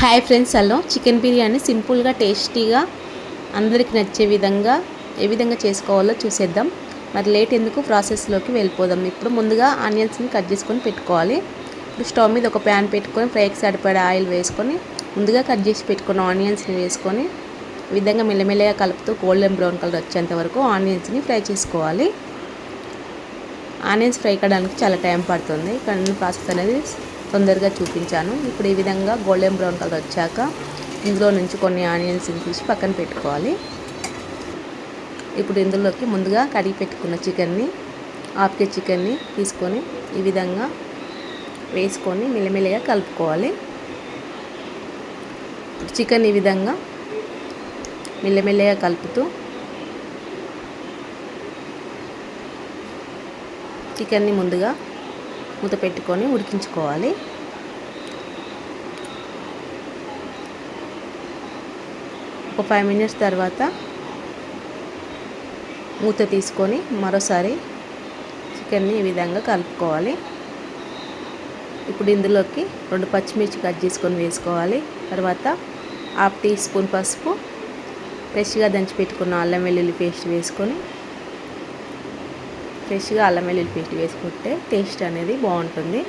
Hi friends hello. Chicken biryani సింపుల్గా టేస్టీగా అందరికి నచ్చే విధంగా ఏ విధంగా చేసుకోవాలో చూసేద్దాం. మరి లేట్ ఎందుకు? ప్రాసెస్లోకి వెళ్ళిపోదాం. ఇప్పుడు ముందుగా ఆనియన్స్ని కట్ చేసుకొని పెట్టుకోవాలి. ఇప్పుడు స్టవ్ మీద ఒక ప్యాన్ పెట్టుకొని ఫ్రైకి సరిపడే ఆయిల్ వేసుకొని ముందుగా కట్ చేసి పెట్టుకున్న ఆనియన్స్ని వేసుకొని ఈ విధంగా మెల్లమెల్లగా కలుపుతూ గోల్డెన్ బ్రౌన్ కలర్ వచ్చేంత వరకు ఆనియన్స్ని ఫ్రై చేసుకోవాలి. ఆనియన్స్ ఫ్రై కావడానికి చాలా టైం పడుతుంది. కానీ ప్రాసెస్ అనేది తొందరగా చూపించాను. ఇప్పుడు ఈ విధంగా గోల్డెన్ బ్రౌన్ కలర్ వచ్చాక ఇందులో నుంచి కొన్ని ఆనియన్స్ని తీసి పక్కన పెట్టుకోవాలి. ఇప్పుడు ఇందులోకి ముందుగా కడిగి పెట్టుకున్న చికెన్ని హాఫ్ కేజీ చికెన్ని తీసుకొని ఈ విధంగా వేసుకొని మెల్లమెల్లగా కలుపుకోవాలి. చికెన్ ఈ విధంగా మెల్లమెల్లగా కలుపుతూ చికెన్ని ముందుగా మూత పెట్టుకొని ఉడికించుకోవాలి. ఒక ఫైవ్ మినిట్స్ తర్వాత మూత తీసుకొని మరోసారి చికెన్ని ఈ విధంగా కలుపుకోవాలి. ఇప్పుడు ఇందులోకి రెండు పచ్చిమిర్చి కట్ చేసుకొని వేసుకోవాలి. తర్వాత హాఫ్ టీ స్పూన్ పసుపు ఫ్రెష్గా దంచి పెట్టుకున్న అల్లం వెల్లుల్లి పేస్ట్ వేసుకొని ఫ్రెష్గా అల్లం వెల్లుల్లి పేస్ట్ వేసుకుంటే టేస్ట్ అనేది బాగుంటుంది.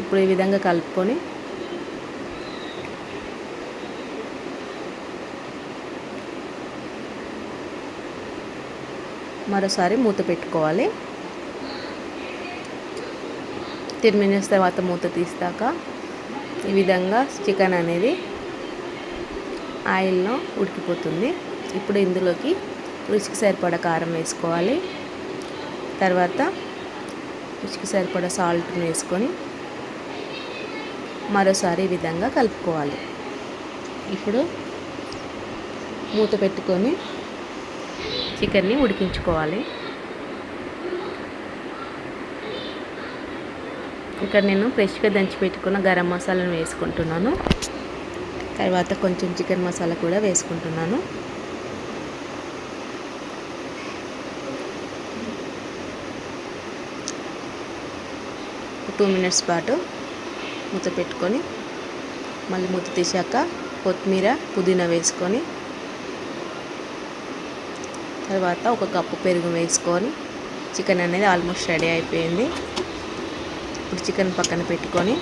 ఇప్పుడు ఈ విధంగా కలుపుకొని మరోసారి మూత పెట్టుకోవాలి. టెన్ మినిట్స్ తర్వాత మూత తీస్తాక ఈ విధంగా చికెన్ అనేది ఆయిల్లో ఉడికిపోతుంది. ఇప్పుడు ఇందులోకి రుచికి సరిపడా కారం వేసుకోవాలి. తర్వాత రుచికి సరిపడా సాల్ట్ వేసుకొని మరోసారి ఈ విధంగా కలుపుకోవాలి. ఇప్పుడు మూత పెట్టుకొని చికెన్ని ఉడికించుకోవాలి. ఇక్కడ నేను ఫ్రెష్గా దంచి పెట్టుకున్న గరం మసాలాను వేసుకుంటున్నాను. తర్వాత కొంచెం చికెన్ మసాలా కూడా వేసుకుంటున్నాను. టూ మినిట్స్ పాటు మూత పెట్టుకొని మళ్ళీ మూత తీసాక కొత్తిమీర పుదీనా వేసుకొని తర్వాత ఒక కప్పు పెరుగు వేసుకొని చికెన్ అనేది ఆల్మోస్ట్ రెడీ అయిపోయింది. ఇప్పుడు చికెన్ పక్కన పెట్టుకొని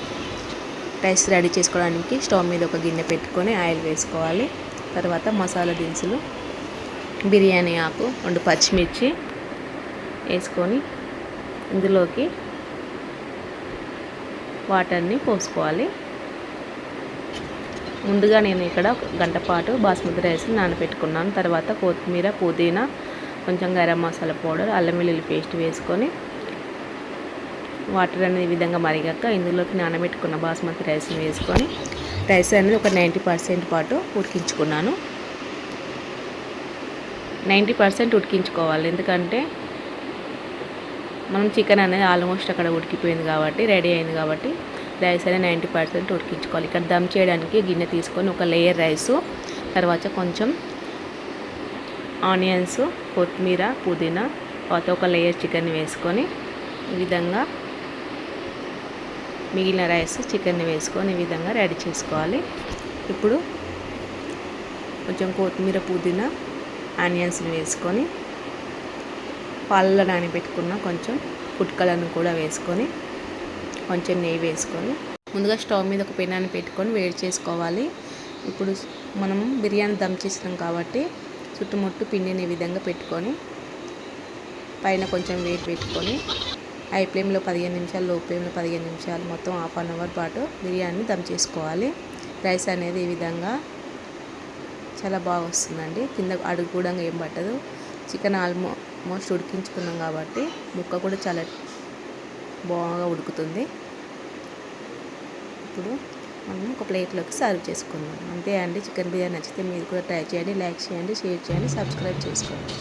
రైస్ రెడీ చేసుకోవడానికి స్టవ్ మీద ఒక గిన్నె పెట్టుకొని ఆయిల్ వేసుకోవాలి. తర్వాత మసాలా దినుసులు బిర్యానీ ఆకు రెండు పచ్చిమిర్చి వేసుకొని ఇందులోకి వాటర్ని పోసుకోవాలి. ముందుగా నేను ఇక్కడ ఒక గంట పాటు బాస్మతి రైస్ నానబెట్టుకున్నాను. తర్వాత కొత్తిమీర పుదీనా కొంచెం గరం మసాలా పౌడర్ అల్లం వెల్లుల్లి పేస్ట్ వేసుకొని వాటర్ అనేది విధంగా మరిగాక ఇందులోకి నానబెట్టుకున్న బాస్మతి రైస్ని వేసుకొని రైస్ అనేది ఒక నైంటీ పర్సెంట్ పాటు ఉడికించుకున్నాను. నైంటీ పర్సెంట్ ఉడికించుకోవాలి. ఎందుకంటే మనం చికెన్ అనేది ఆల్మోస్ట్ అక్కడ ఉడికిపోయింది కాబట్టి రెడీ అయింది కాబట్టి రైస్ అనేది నైంటీ పర్సెంట్ ఉడికించుకోవాలి. ఇక్కడ దమ్ చేయడానికి గిన్నె తీసుకొని ఒక లేయర్ రైస్ తర్వాత కొంచెం ఆనియన్స్ కొత్తిమీర పుదీనా తర్వాత ఒక లేయర్ చికెన్ వేసుకొని ఈ విధంగా మిగిలిన రైస్ చికెన్ని వేసుకొని ఈ విధంగా రెడీ చేసుకోవాలి. ఇప్పుడు కొంచెం కొత్తిమీర పుదీనా ఆనియన్స్ని వేసుకొని పాలలో నానబెట్టుకున్న కొంచెం ఫుడ్ కలర్ను కూడా వేసుకొని కొంచెం నెయ్యి వేసుకొని ముందుగా స్టవ్ మీద ఒక పెనాన్ని పెట్టుకొని వేడి చేసుకోవాలి. ఇప్పుడు మనం బిర్యానీ దమ్ చేసినాం కాబట్టి చుట్టుముట్టు పిండిని ఈ విధంగా పెట్టుకొని పైన కొంచెం వెయిట్ పెట్టుకొని హై ఫ్లేమ్లో పదిహేను నిమిషాలు లో ఫ్లేమ్లో పదిహేను నిమిషాలు మొత్తం హాఫ్ అన్ అవర్ పాటు బిర్యానీ దమ్ చేసుకోవాలి. రైస్ అనేది ఈ విధంగా చాలా బాగా వస్తుందండి. కింద అడుగు కూడా ఏం పట్టదు. చికెన్ ఆల్మో మోస్ట్ ఉడికించుకున్నాం కాబట్టి ముక్క కూడా చాలా బాగా ఉడుకుతుంది. ఇప్పుడు మనం ఒక ప్లేట్లోకి సర్వ్ చేసుకుందాం. అంతే అండి. చికెన్ బిర్యానీ నచ్చితే మీరు కూడా ట్రై చేయండి లైక్ చేయండి షేర్ చేయండి సబ్స్క్రైబ్ చేసుకోండి.